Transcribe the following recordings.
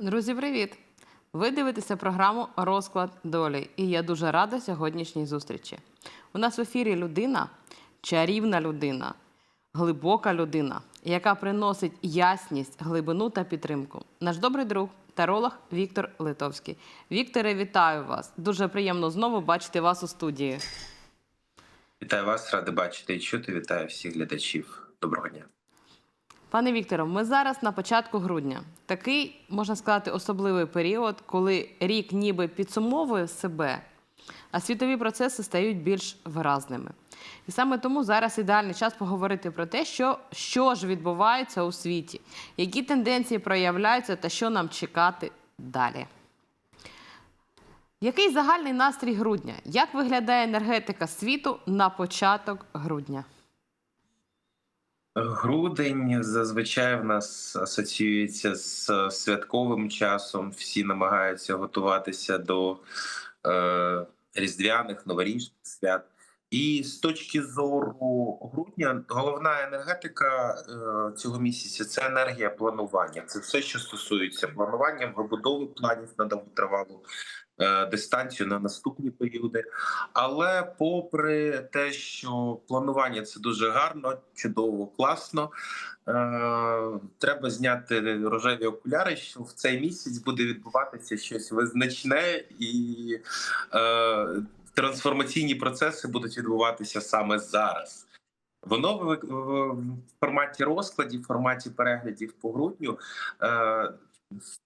Друзі, привіт! Ви дивитеся програму Розклад долі, і я дуже рада сьогоднішній зустрічі. У нас в ефірі людина, чарівна людина, глибока людина, яка приносить ясність, глибину та підтримку. Наш добрий друг, таролог Віктор Литовський. Вікторе, вітаю вас! Дуже приємно знову бачити вас у студії. Вітаю вас, радий бачити і чути. Вітаю всіх глядачів. Доброго дня. Пане Вікторе, ми зараз на початку грудня. Такий, можна сказати, особливий період, коли рік ніби підсумовує себе, а світові процеси стають більш виразними. І саме тому зараз ідеальний час поговорити про те, що, що ж відбувається у світі, які тенденції проявляються та що нам чекати далі. Який загальний настрій грудня? Як виглядає енергетика світу на початок грудня? Грудень зазвичай в нас асоціюється з святковим часом. Всі намагаються готуватися до е, різдвяних новорічних свят. І з точки зору грудня, головна енергетика е, цього місяця це енергія планування. Це все, що стосується планування, вибудови планів на довготривалу е, дистанцію на наступні періоди. Але попри те, що планування це дуже гарно, чудово, класно. Е, треба зняти рожеві окуляри, що в цей місяць буде відбуватися щось визначне і е, трансформаційні процеси будуть відбуватися саме зараз. Воно в, форматі розкладів, форматі переглядів по грудню.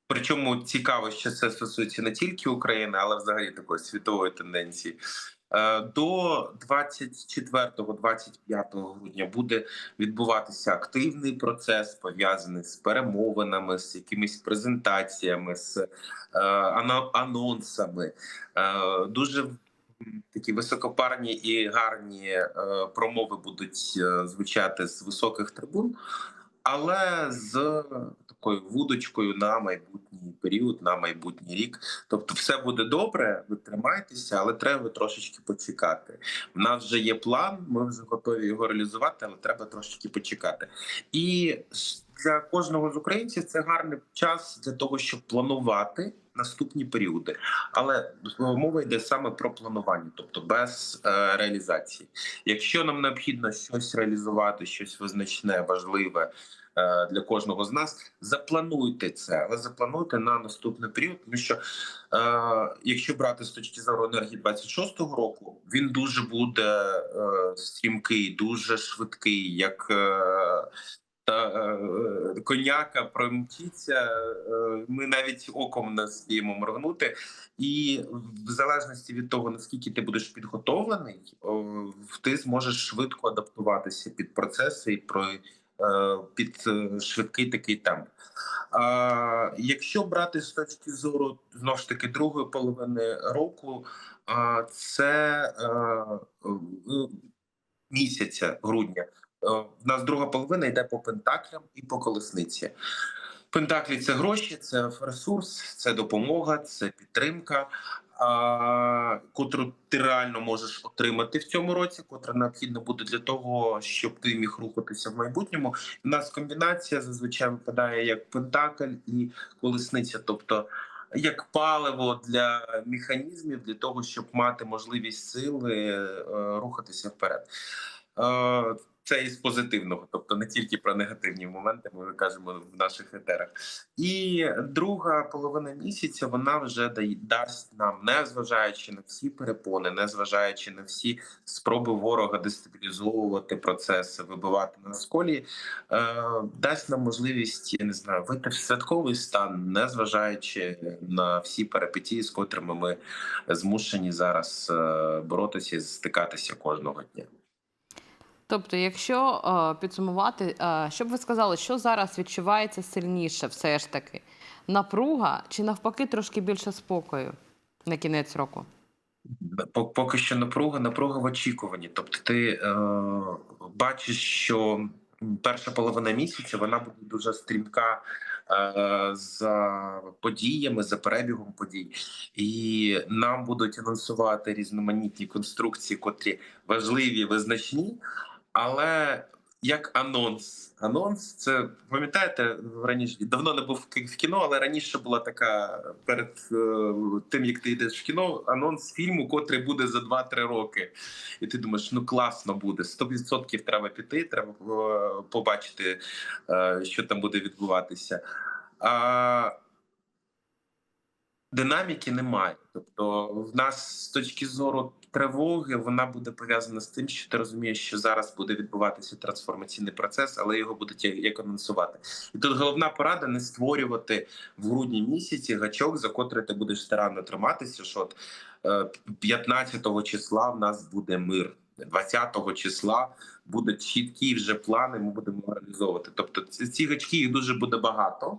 Причому цікаво, що це стосується не тільки України, але взагалі такої світової тенденції. Е, До 24-25 грудня буде відбуватися активний процес, пов'язаний з перемовинами, з якимись презентаціями, з е, анонсами. Е, Дуже такі високопарні і гарні промови будуть звучати з високих трибун, але з такою вудочкою на майбутній період, на майбутній рік. Тобто, все буде добре, ви тримайтеся, але треба трошечки почекати. У нас вже є план, ми вже готові його реалізувати, але треба трошечки почекати. І для кожного з українців це гарний час для того, щоб планувати наступні періоди. Але мова йде саме про планування, тобто без е, реалізації. Якщо нам необхідно щось реалізувати, щось визначне, важливе е, для кожного з нас, заплануйте це, але заплануйте на наступний період, тому що е, якщо брати з точки зору енергії 26-го року, він дуже буде е, стрімкий, дуже швидкий, як е, та е, коняка промчиться. е, Ми навіть оком не спіємо моргнути, і в залежності від того наскільки ти будеш підготовлений, ти зможеш швидко адаптуватися під процеси і е, під е, швидкий такий темп. А якщо брати з точки зору знову ж таки другої половини року, це е, е, місяця грудня. Е, В нас друга половина йде по пентаклям і по колесниці. Пентаклі це гроші, це ресурс, це допомога, це підтримка, котру ти реально можеш отримати в цьому році, котра необхідна буде для того, щоб ти міг рухатися в майбутньому. У нас комбінація зазвичай випадає як пентакль і колесниця, тобто як паливо для механізмів, для того, щоб мати можливість сили е, рухатися вперед. Це із позитивного, тобто не тільки про негативні моменти, ми кажемо в наших етерах. І друга половина місяця вона вже дасть нам, не зважаючи на всі перепони, не зважаючи на всі спроби ворога дестабілізовувати процеси, вибивати на сколі, е, дасть нам можливість, я не знаю, вийти в святковий стан, не зважаючи на всі перипетії, з котрими ми змушені зараз е, боротися і стикатися кожного дня. Тобто, якщо е, підсумувати, е, що б ви сказали, що зараз відчувається сильніше, все ж таки? Напруга чи навпаки трошки більше спокою на кінець року? По- Поки що напруга, напруга в очікуванні. Тобто, ти е, бачиш, що перша половина місяця вона буде дуже стрімка е, за подіями, за перебігом подій, і нам будуть анонсувати різноманітні конструкції, котрі важливі, визначні, але як анонс. Анонс це пам'ятаєте раніше давно не був в кіно, але раніше була така перед е, тим, як ти йдеш в кіно, анонс фільму, котрий буде за 2-3 роки. І ти думаєш, ну класно буде. 100% треба піти, треба е, побачити, е, що там буде відбуватися. А динаміки немає. Тобто, в нас з точки зору тривоги вона буде пов'язана з тим, що ти розумієш, що зараз буде відбуватися трансформаційний процес, але його будуть як- анонсувати. І тут головна порада не створювати в грудні місяці гачок, за котрий ти будеш старанно триматися. Що от е, 15 числа в нас буде мир. 20 числа будуть чіткі вже плани. Ми будемо реалізовувати. Тобто, ці гачки їх дуже буде багато.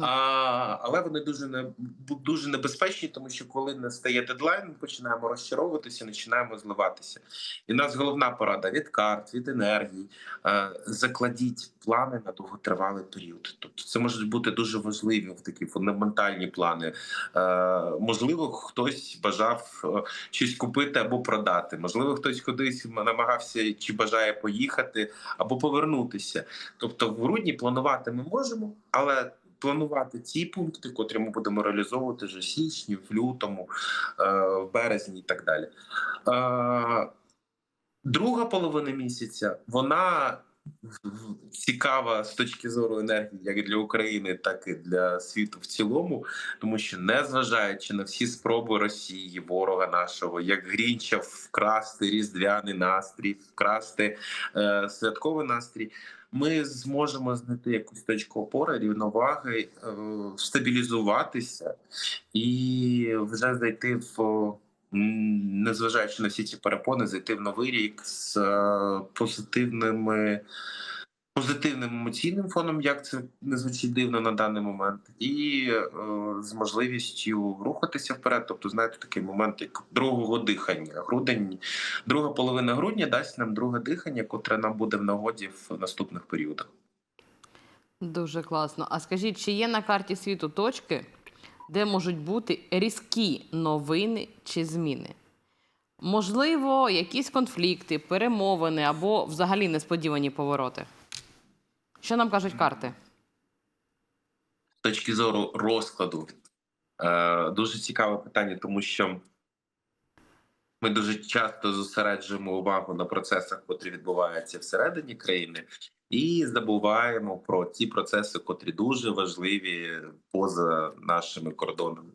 А, але вони дуже не дуже небезпечні, тому що коли настає дедлайн, ми починаємо розчаровуватися, починаємо зливатися. І в нас головна порада від карт, від енергії. Е, закладіть плани на довготривалий період. Тобто, це можуть бути дуже важливі в такі фундаментальні плани. Е, можливо, хтось бажав е, щось купити або продати. Можливо, хтось кудись намагався чи бажає поїхати або повернутися. Тобто, в грудні планувати ми можемо, але планувати ці пункти, котрі ми будемо реалізовувати вже в січні, в лютому, е, в березні і так далі. Е, Друга половина місяця вона цікава з точки зору енергії, як для України, так і для світу в цілому, тому що незважаючи на всі спроби Росії, ворога нашого, як Грінча вкрасти різдвяний настрій, вкрасти е, святковий настрій, ми зможемо знайти якусь точку опори, рівноваги, е, стабілізуватися і вже зайти в. Незважаючи на всі ці перепони, зайти в новий рік з е, позитивними позитивним емоційним фоном, як це не звучить дивно на даний момент, і е, з можливістю рухатися вперед. Тобто, знаєте, такий момент, як другого дихання. Грудень, друга половина грудня дасть нам друге дихання, котре нам буде в нагоді в наступних періодах. Дуже класно. А скажіть, чи є на карті світу точки, де можуть бути різкі новини чи зміни? Можливо, якісь конфлікти, перемовини або взагалі несподівані повороти? Що нам кажуть карти? З точки зору розкладу, е, дуже цікаве питання, тому що ми дуже часто зосереджуємо увагу на процесах, котрі відбуваються всередині країни, і забуваємо про ті процеси, котрі дуже важливі поза нашими кордонами.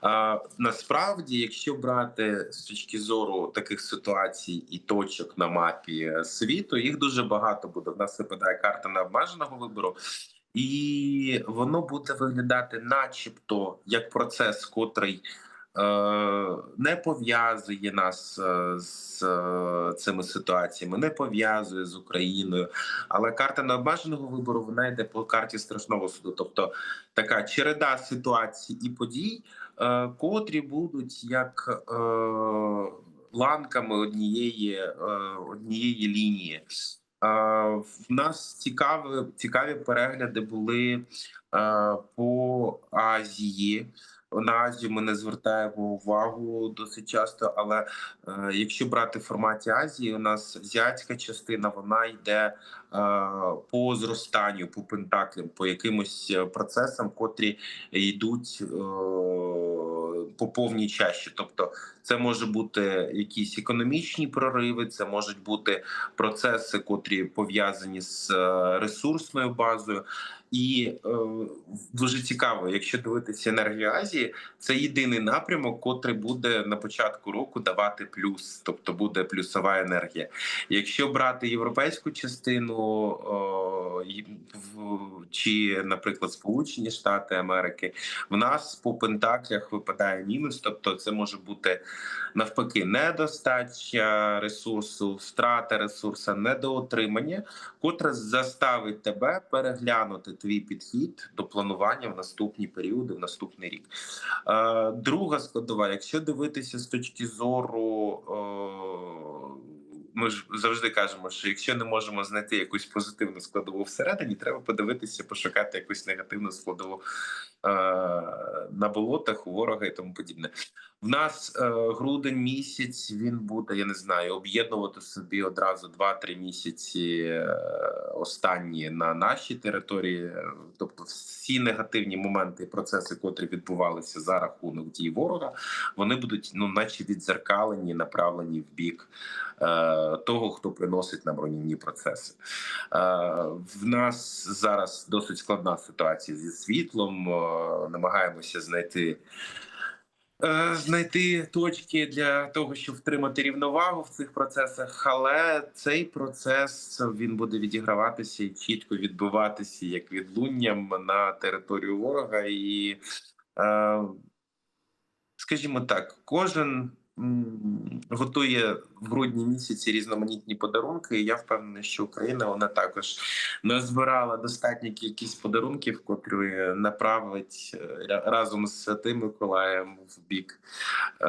А, насправді, якщо брати з точки зору таких ситуацій і точок на мапі світу, їх дуже багато буде. В нас випадає карта необмеженого вибору. І воно буде виглядати, начебто, як процес, котрий не пов'язує нас е, з е, цими ситуаціями, не пов'язує з Україною. Але карта необмеженого вибору вона йде по карті страшного суду. Тобто така череда ситуацій і подій, е, котрі будуть як е, ланками однієї, е, однієї лінії. Е, В нас цікаві, цікаві перегляди були е, по Азії. На Азію ми не звертаємо увагу досить часто, але е, якщо брати в форматі Азії, у нас азіатська частина вона йде е, по зростанню, по пентаклям, по якимось е, процесам, котрі йдуть е, по повній чаші. Тобто, це може бути якісь економічні прориви, це можуть бути процеси, котрі пов'язані з е, ресурсною базою. І е, дуже цікаво, якщо дивитися енергію Азії, це єдиний напрямок, котрий буде на початку року давати плюс, тобто буде плюсова енергія. Якщо брати європейську частину в- чи, наприклад, Сполучені Штати Америки, в нас по пентаклях випадає мінус, тобто це може бути навпаки недостача ресурсу, втрата ресурсу, недоотримання, котре заставить тебе переглянути твій підхід до планування в наступні періоди, в наступний рік. Е, Друга складова, якщо дивитися з точки зору е, ми ж завжди кажемо, що якщо не можемо знайти якусь позитивну складову всередині, треба подивитися, пошукати якусь негативну складову е, на болотах у ворога і тому подібне. В нас е, грудень місяць він буде, я не знаю, об'єднувати собі одразу 2-3 місяці е, останні на нашій території, тобто всі негативні моменти і процеси, котрі відбувалися за рахунок дій ворога, вони будуть ну, наче відзеркалені, направлені в бік е, того, хто приносить нам руйнівні процеси. Е, в нас зараз досить складна ситуація зі світлом. е, намагаємося знайти. Е, Знайти точки для того, щоб втримати рівновагу в цих процесах, але цей процес він буде відіграватися і чітко відбуватися як відлунням на територію ворога, і скажімо так, кожен готує в грудні місяці різноманітні подарунки. І я впевнений, що Україна вона також назбирала достатню кількість подарунків, котрі направить е, разом з Святим Миколаєм в бік е,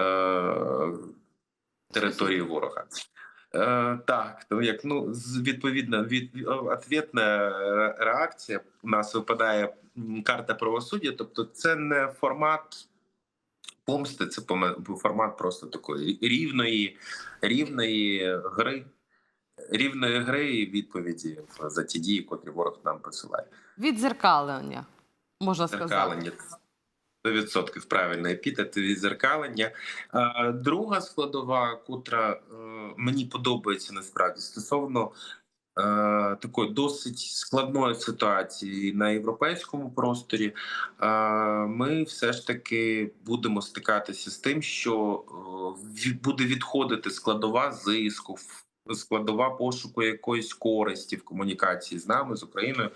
території ворога. Е, так, тому як ну відповідно від відповідна реакція у нас випадає карта правосуддя, тобто це не формат помсти, це формат просто такої рівної, рівної гри, рівної гри і відповіді за ті дії, котрі ворог нам посилає. Відзеркалення, можна сказати. Зеркалення. 100% правильний епітет відзеркалення. Друга складова, котра е, мені подобається насправді стосовно е, такої досить складної ситуації на європейському просторі, е, ми все ж таки будемо стикатися з тим, що е, буде відходити складова зиску, складова пошуку якоїсь користі в комунікації з нами, з Україною.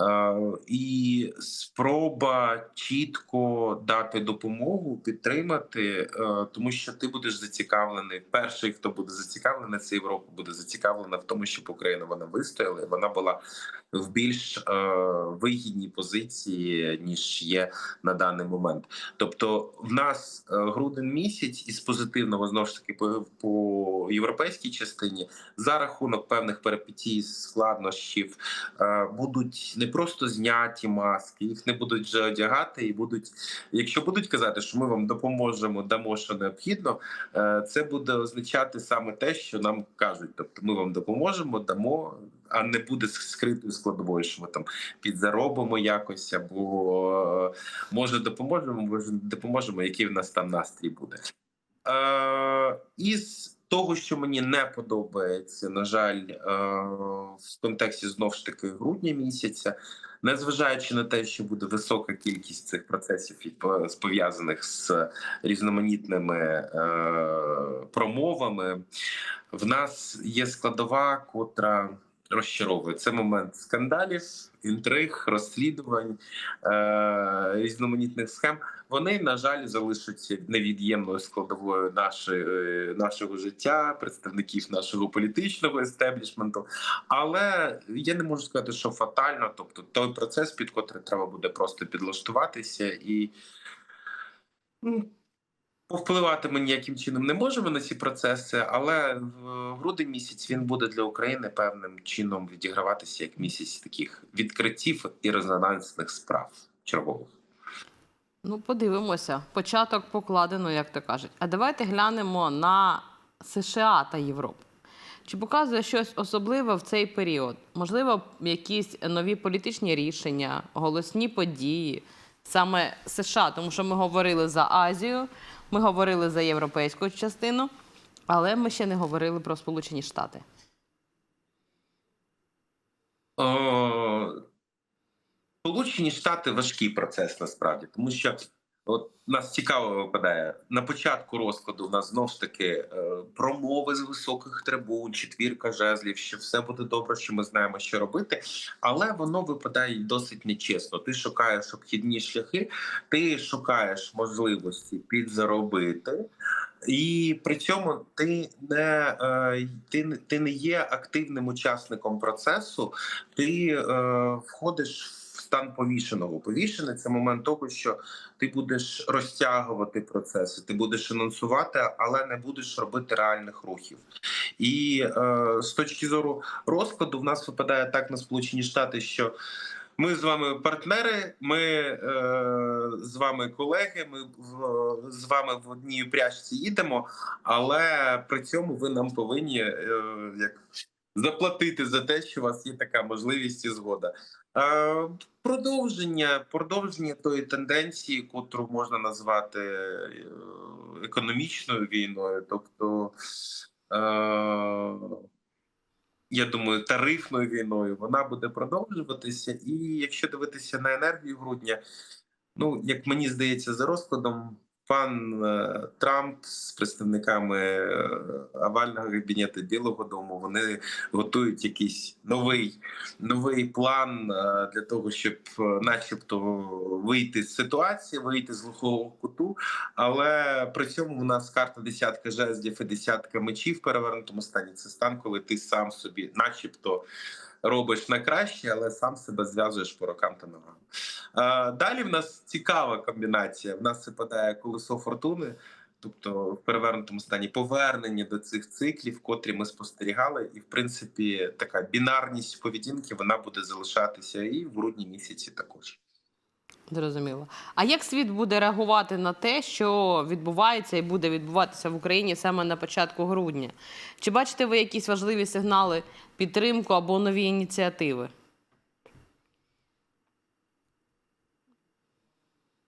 Е, і спроба чітко дати допомогу, підтримати, е, тому що ти будеш зацікавлений. Перший, хто буде зацікавлений, це Європа буде зацікавлена в тому, щоб Україна вона вистояла. Вона була в більш е, вигідній позиції ніж є на даний момент. Тобто, в нас е, грудень місяць із позитивного знову ж таки по, по європейській частині за рахунок певних перипетій, складнощів е, будуть не просто зняті маски, їх не будуть вже одягати, і будуть, якщо будуть казати, що ми вам допоможемо, дамо що необхідно, е, це буде означати саме те, що нам кажуть. Тобто, ми вам допоможемо, дамо, а не буде скритою складовою, що ми там підзаробимо якось, або е, може допоможемо, може допоможемо, який в нас там настрій буде. Е, із того, що мені не подобається, на жаль, е, в контексті знов ж таки грудня місяця, незважаючи на те, що буде висока кількість цих процесів пов'язаних з різноманітними е, промовами, в нас є складова, котра розчаровує. Це момент скандалів, інтриг, розслідувань, е, різноманітних схем. Вони, на жаль, залишаться невід'ємною складовою нашої, е, нашого життя, представників нашого політичного естеблішменту. Але я не можу сказати, що фатально. Тобто, той процес, під котрий треба буде просто підлаштуватися і. Повпливати ми ніяким чином не можемо на ці процеси, але в грудень місяць він буде для України певним чином відіграватися як місяць таких відкриттів і резонансних справ чергових. Ну, подивимося. Початок покладено, як то кажуть. А давайте глянемо на США та Європу. Чи показує щось особливе в цей період? Можливо, якісь нові політичні рішення, голосні події саме США, тому що ми говорили за Азію, ми говорили за європейську частину, але ми ще не говорили про Сполучені Штати. О, Сполучені Штати важкий процес насправді, тому що от нас цікаво випадає на початку розкладу. У нас знов ж таки е, промови з високих трибун, четвірка жезлів, що все буде добре, що ми знаємо, що робити, але воно випадає досить нечесно. Ти шукаєш обхідні шляхи, ти шукаєш можливості підзаробити. І при цьому ти не е, ти, ти не є активним учасником процесу, ти е, входиш в стан повішеного. Повішений це момент того, що ти будеш розтягувати процеси, ти будеш анонсувати, але не будеш робити реальних рухів. І е, з точки зору розкладу, в нас випадає так на Сполучені Штати, що ми з вами партнери, ми е, з вами колеги. Ми в, з вами в одній пряжці їдемо, але при цьому ви нам повинні е, як заплатити за те, що у вас є така можливість і згода. Продовження, продовження тої тенденції, котру можна назвати е, економічною війною, тобто. Е, я думаю, тарифною війною вона буде продовжуватися. І якщо дивитися на енергію грудня, ну як мені здається, за розкладом пан е, Трамп з представниками е, овального кабінету Білого Дому вони готують якийсь новий новий план е, для того, щоб, начебто, вийти з ситуації, вийти з глухого куту. Але при цьому у нас карта десятка жезлів і десятка мечів в перевернутому стані. Це стан, коли ти сам собі, начебто, робиш на краще, але сам себе зв'язуєш по рукам та ногам. Далі в нас цікава комбінація. В нас випадає колесо фортуни. Тобто в перевернутому стані повернення до цих циклів, котрі ми спостерігали, і в принципі така бінарність поведінки вона буде залишатися і в грудні місяці також. Зрозуміло. А як світ буде реагувати на те, що відбувається і буде відбуватися в Україні саме на початку грудня? Чи бачите ви якісь важливі сигнали підтримку або нові ініціативи?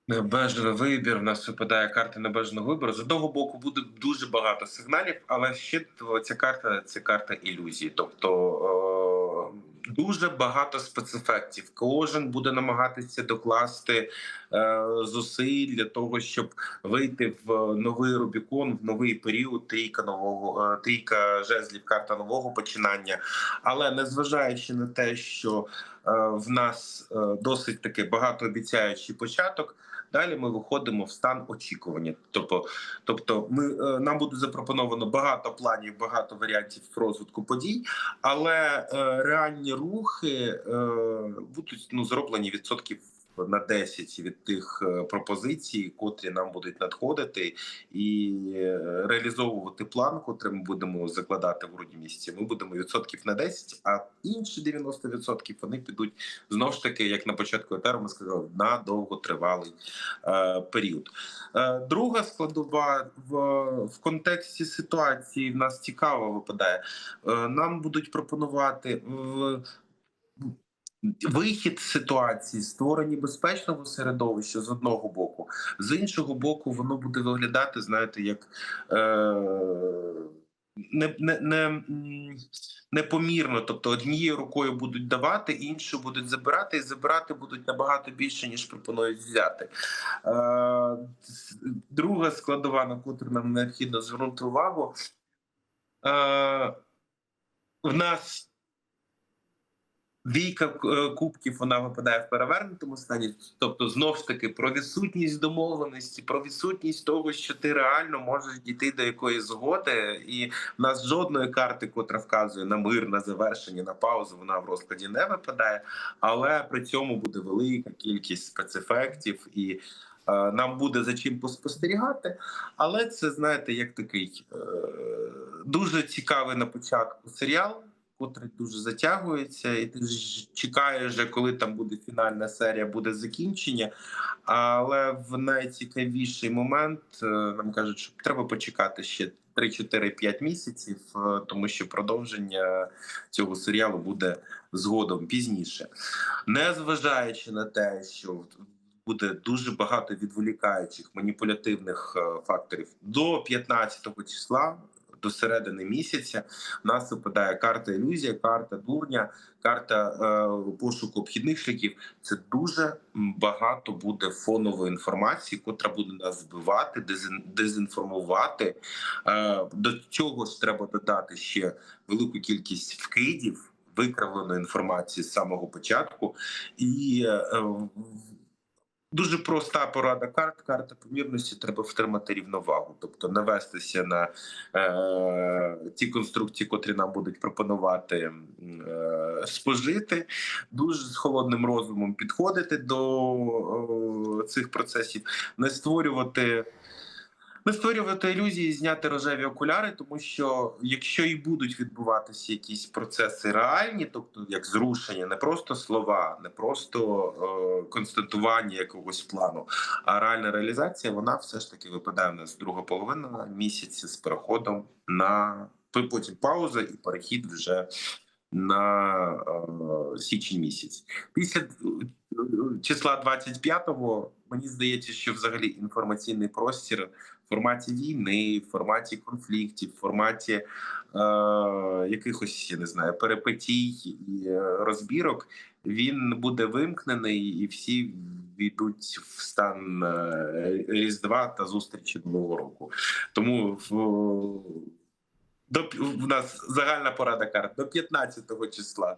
Небажаний вибір. В нас випадає карта небажаного вибору. З одного боку буде дуже багато сигналів, але ще ця карта це карта ілюзії. Тобто е, дуже багато спецефектів. Кожен буде намагатися докласти е, зусиль для того, щоб вийти в новий Рубікон, в новий період. Трійка нового е, трійка жезлів, карта нового починання. Але незважаючи на те, що е, в нас е, досить таки багатообіцяючий початок. Далі ми виходимо в стан очікування. Тобто, тобто, ми е, нам буде запропоновано багато планів, багато варіантів розвитку подій, але е, реальні рухи е, будуть ну зроблені відсотків. На 10 від тих е, пропозицій, котрі нам будуть надходити, і е, реалізовувати план, котрий ми будемо закладати в грудні місяці. Ми будемо відсотків на 10, а інші 90% вони підуть знову ж таки, як на початку етеру ми сказали, на довготривалий е, період. Е, друга складова в, в контексті ситуації в нас цікаво випадає. Е, нам будуть пропонувати в. Вихід ситуації, створення безпечного середовища з одного боку, з іншого боку, воно буде виглядати, знаєте, як е, не, не, не, непомірно. Тобто однією рукою будуть давати, іншою будуть забирати, і забирати будуть набагато більше, ніж пропонують взяти. Е, друга складова, на котру нам необхідно звернути увагу. Е, в нас Війка е, кубків вона випадає в перевернутому стані, тобто знов ж таки про відсутність домовленості, про відсутність того, що ти реально можеш дійти до якоїсь згоди, і в нас жодної карти, котра вказує на мир, на завершення, на паузу, вона в розкладі не випадає, але при цьому буде велика кількість спецефектів і. е, Нам буде за чим поспостерігати, але це знаєте, як такий е, дуже цікавий на початку серіал котрий дуже затягується, і ти чекаєш, коли там буде фінальна серія, буде закінчення. Але в найцікавіший момент е, нам кажуть, що треба почекати ще 3-4-5 місяців, е, тому що продовження цього серіалу буде згодом пізніше, незважаючи на те, що буде дуже багато відволікаючих маніпулятивних е, факторів до 15-го числа до середини місяця в нас випадає карта ілюзія, карта дурня, карта е, пошуку обхідних шляхів. Це дуже багато буде фонової інформації, котра буде нас збивати, дезін, дезінформувати. Е, до цього ж треба додати ще велику кількість вкидів, викривленої інформації з самого початку і. Е, Дуже проста порада карт. Карта помірності треба втримати рівновагу, тобто навестися на е, ті конструкції, котрі нам будуть пропонувати е, спожити, дуже з холодним розумом підходити до е, цих процесів, не створювати. Не створювати ілюзії, зняти рожеві окуляри, тому що якщо і будуть відбуватися якісь процеси реальні, тобто як зрушення, не просто слова, не просто е, констатування якогось плану, а реальна реалізація, вона все ж таки випадає в нас друга половина місяця з переходом на потім пауза і перехід вже на е, січень місяць. Після е, числа 25-го мені здається, що взагалі інформаційний простір в форматі війни, в форматі конфліктів, в форматі е, якихось я не знаю перипетій і е, розбірок, він буде вимкнений, і всі війдуть в стан е, Різдва та зустрічі Нового року. Тому в, до, в нас загальна порада карт до 15-го числа.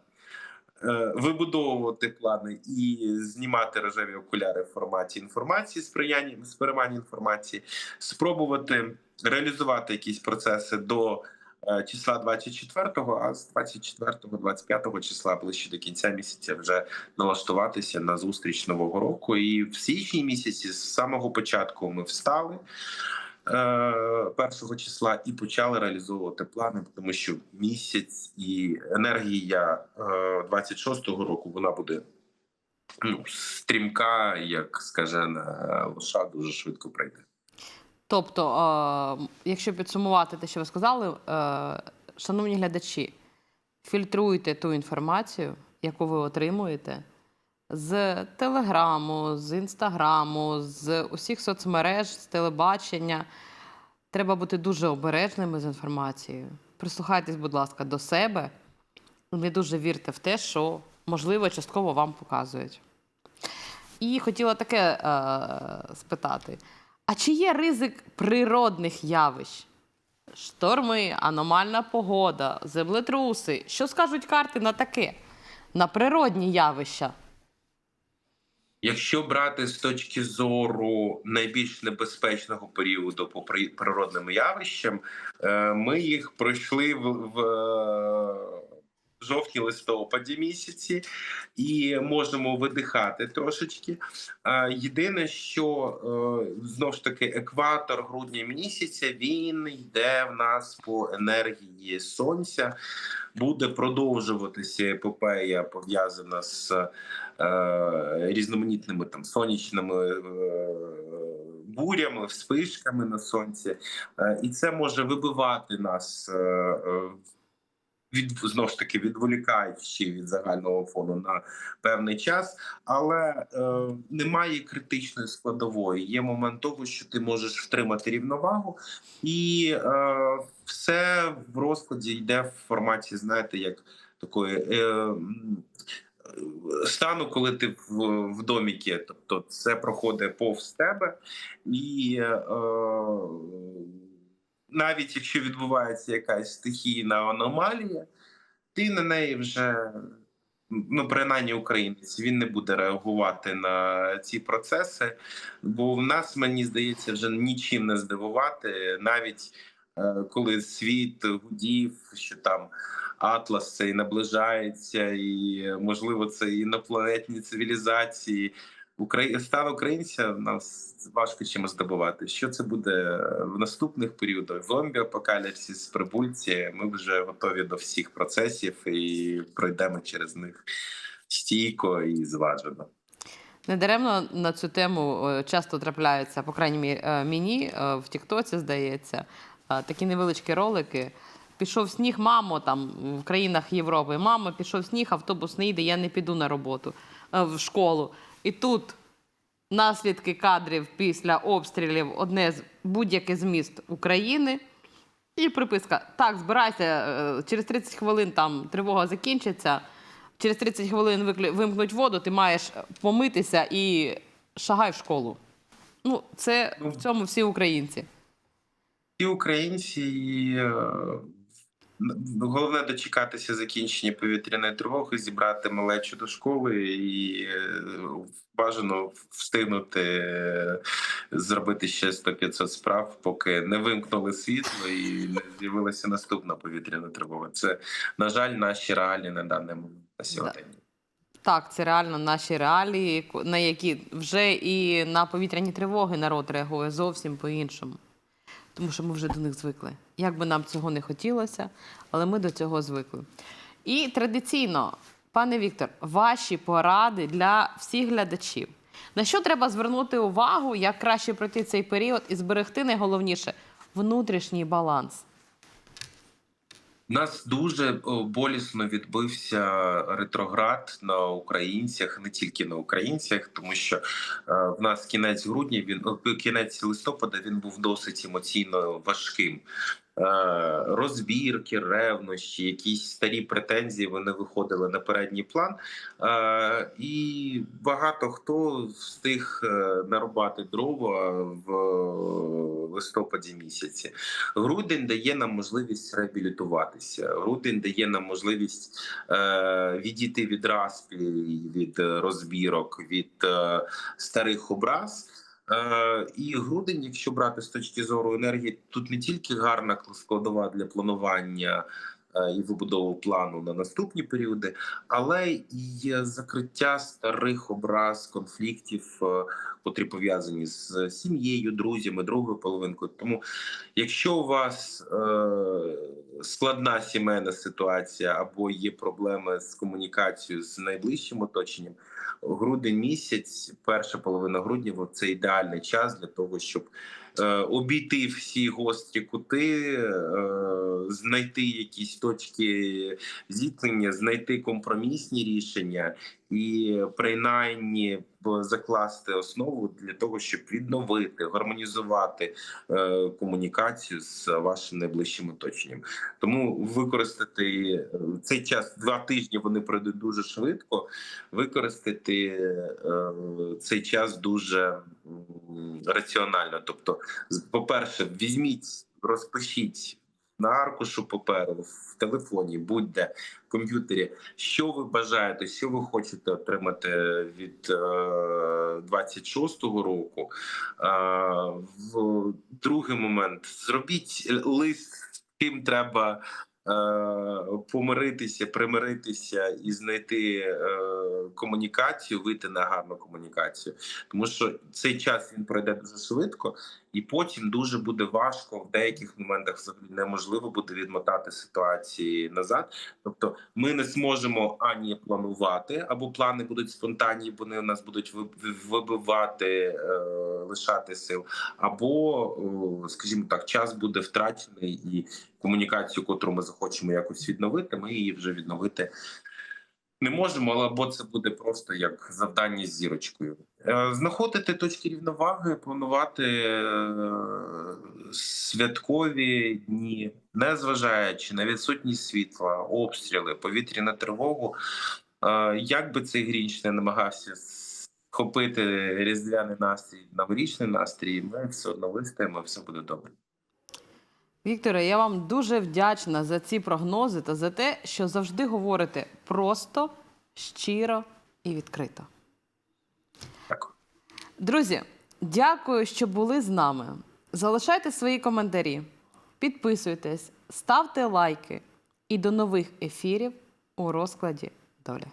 Е, Вибудовувати плани і знімати рожеві окуляри в форматі інформації, сприяння сприймання інформації, спробувати реалізувати якісь процеси до е, числа 24-го, а з 24-го, 25-го числа ближче до кінця місяця вже налаштуватися на зустріч нового року. І в січні місяці з самого початку ми встали. Е, Першого числа і почали реалізовувати плани, тому що місяць і енергія е, 26-го року вона буде ну, стрімка, як скажена лоша, дуже швидко пройде. Тобто, е, якщо підсумувати те, що ви сказали, е, шановні глядачі, фільтруйте ту інформацію, яку ви отримуєте з телеграму, з інстаграму, з усіх соцмереж, з телебачення. Треба бути дуже обережними з інформацією. Прислухайтесь, будь ласка, до себе. Не дуже вірте в те, що можливо частково вам показують. І хотіла таке е, спитати: а чи є ризик природних явищ? Шторми, аномальна погода, землетруси. Що скажуть карти на таке? На природні явища? Якщо брати з точки зору найбільш небезпечного періоду по природним явищам, е, ми їх пройшли в, в е, жовтні-листопаді місяці і можемо видихати трошечки. Е, Єдине, що е, знову ж таки екватор грудня місяця він йде в нас по енергії сонця. Буде продовжуватися епопея пов'язана з е, різноманітними там сонячними е, бурями, вспишками на сонці, Е, і це може вибивати нас. Від знову ж таки відволікаючи від загального фону на певний час, але е, немає критичної складової. Є момент того, що ти можеш втримати рівновагу, і е, все в розкладі йде в форматі, знаєте, як такої е, стану, коли ти в, в доміки, тобто це проходить повз тебе, і е, навіть якщо відбувається якась стихійна аномалія, ти на неї вже. Ну, принаймні українець він не буде реагувати на ці процеси, бо в нас мені здається вже нічим не здивувати, навіть е, коли світ гудів, що там Атлас цей наближається, і можливо це інопланетні цивілізації. Украї... Стан українця нас важко чимось здобувати. Що це буде в наступних періодах? Зомбі, апокаліпсис, прибульці. Ми вже готові до всіх процесів і пройдемо через них стійко і зважено. Недаремно на цю тему е, часто трапляються, по крайній е, мені е, в Тіктоці, здається, такі невеличкі ролики. Пішов сніг, мамо, там в країнах Європи. Мамо, пішов сніг, автобус не йде, я не піду на роботу в школу. І тут наслідки кадрів після обстрілів одне з будь-яке з міст України. І приписка: так, збирайся, е, через 30 хвилин там тривога закінчиться. Через 30 хвилин вимкнуть воду, ти маєш помитися і шагай в школу. Ну, це в цьому всі українці. І українці е, Головне дочекатися закінчення повітряної тривоги, зібрати малечу до школи і е, бажано встигнути е, зробити ще 100-500 справ, поки не вимкнули світло і не з'явилася наступна повітряна тривога. Це, на жаль, наші реалії на даний момент на сьогодні. Так, це реально наші реалії, на які вже і на повітряні тривоги народ реагує зовсім по-іншому. Тому що ми вже до них звикли. Як би нам цього не хотілося, але ми до цього звикли. І традиційно, пане Віктор, ваші поради для всіх глядачів. На що треба звернути увагу, як краще пройти цей період і зберегти найголовніше внутрішній баланс? Нас дуже болісно відбився ретроград на українцях, не тільки на українцях, тому що е, в нас кінець грудня, він кінець листопада він був досить емоційно важким. Е, Розбірки, ревнощі, якісь старі претензії вони виходили на передній план, Е, і багато хто встиг е, нарубати дрова в листопаді місяці. Грудень дає нам можливість реабілітуватися. Грудень дає нам можливість відійти від распіль, від розбірок, від старих образ. Е, і грудень, якщо брати з точки зору енергії, тут не тільки гарна складова для планування і вибудову плану на наступні періоди, але і закриття старих образ конфліктів, е, котрі пов'язані з сім'єю, друзями, другою половинкою. Тому, якщо у вас е, складна сімейна ситуація або є проблеми з комунікацією з найближчим оточенням, грудень місяць, перша половина грудня це ідеальний час для того, щоб е, обійти всі гострі кути, е, знайти якісь точки зіткнення, знайти компромісні рішення і принаймні закласти основу для того, щоб відновити, гармонізувати е, комунікацію з вашим найближчим оточенням. Тому використати е, цей час, два тижні вони пройдуть дуже швидко. Використати е, цей час дуже раціонально. Тобто, з- по-перше, візьміть, розпишіть на аркушу паперу, в телефоні, будь-де в комп'ютері, що ви бажаєте, що ви хочете отримати від е, 26-го року. Е, в другий момент зробіть лист, ким треба. Е, Помиритися, примиритися і знайти е, комунікацію, вийти на гарну комунікацію, тому що цей час він пройде дуже швидко, і потім дуже буде важко в деяких моментах взагалі неможливо буде відмотати ситуації назад. Тобто, ми не зможемо ані планувати, або плани будуть спонтанні, вони у нас будуть ви- вибивати, е, лишати сил, або, скажімо так, час буде втрачений, і комунікацію, котру ми захочемо якось відновити, ми її вже відновити. Не можемо, або це буде просто як завдання з зірочкою. Е, Знаходити точки рівноваги, планувати е, святкові дні, незважаючи на відсутність світла, обстріли, повітряну тривогу. Е, Як би цей грінч не намагався схопити різдвяний настрій, новорічний настрій, ми все одно вистоїмо, все буде добре. Вікторе, я вам дуже вдячна за ці прогнози та за те, що завжди говорите просто, щиро і відкрито. Дякую. Друзі, дякую, що були з нами. Залишайте свої коментарі, підписуйтесь, ставте лайки і до нових ефірів у розкладі долі.